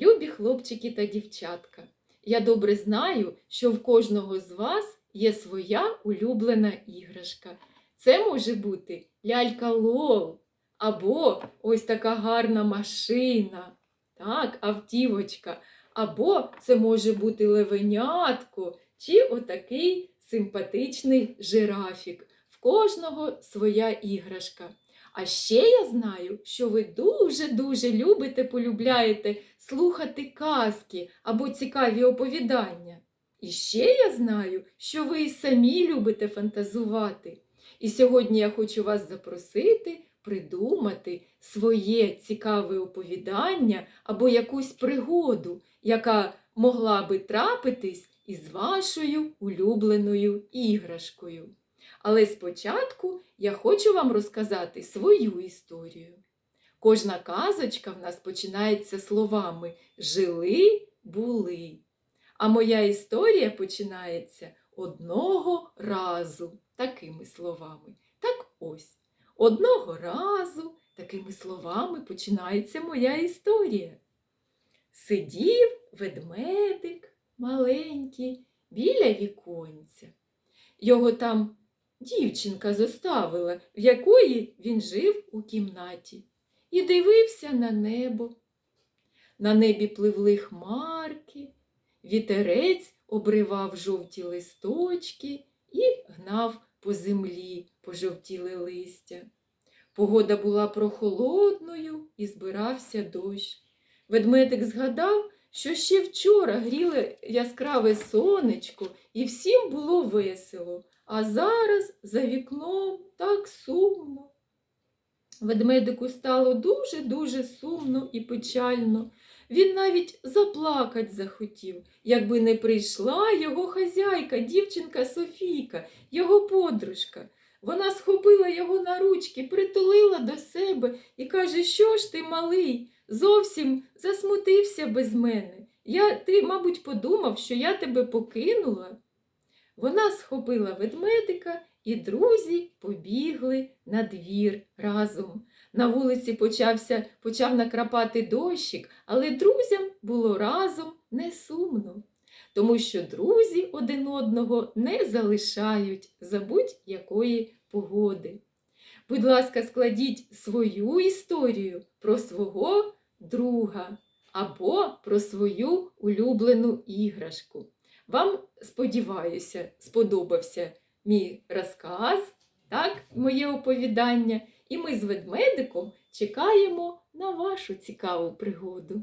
Любі хлопчики та дівчатка, я добре знаю, що в кожного з вас є своя улюблена іграшка. Це може бути лялька Лол, або ось така гарна машина, так, автівочка, або це може бути левенятко, чи отакий симпатичний жирафік. В кожного своя іграшка. А ще я знаю, що ви дуже-дуже любите, полюбляєте слухати казки або цікаві оповідання. І ще я знаю, що ви і самі любите фантазувати. І сьогодні я хочу вас запросити придумати своє цікаве оповідання або якусь пригоду, яка могла би трапитись із вашою улюбленою іграшкою. Але спочатку я хочу вам розказати свою історію. Кожна казочка в нас починається словами жили були. А моя історія починається одного разу такими словами. Так ось, одного разу такими словами починається моя історія. Сидів ведмедик маленький біля віконця. Його там дівчинка зоставила, в якої він жив у кімнаті, і дивився на небо. На небі пливли хмарки, вітерець обривав жовті листочки і гнав по землі пожовтіле листя. Погода була прохолодною і збирався дощ. Ведмедик згадав, що ще вчора гріле яскраве сонечко, і всім було весело, а зараз за вікном так сумно. Ведмедику стало дуже-дуже сумно і печально. Він навіть заплакать захотів, якби не прийшла його хазяйка, дівчинка Софійка, його подружка. Вона схопила його на ручки, притулила до себе і каже, що ж ти, малий, зовсім засмутився без мене. Я, ти, мабуть, подумав, що я тебе покинула. Вона схопила ведмедика, і друзі побігли на двір разом. На вулиці почався, почав накрапати дощик, але друзям було разом не сумно, тому що друзі один одного не залишають за будь-якої погоди. Будь ласка, складіть свою історію про свого друга або про свою улюблену іграшку. Вам, сподіваюся, сподобався мій розказ, так, моє оповідання, і ми з ведмедиком чекаємо на вашу цікаву пригоду.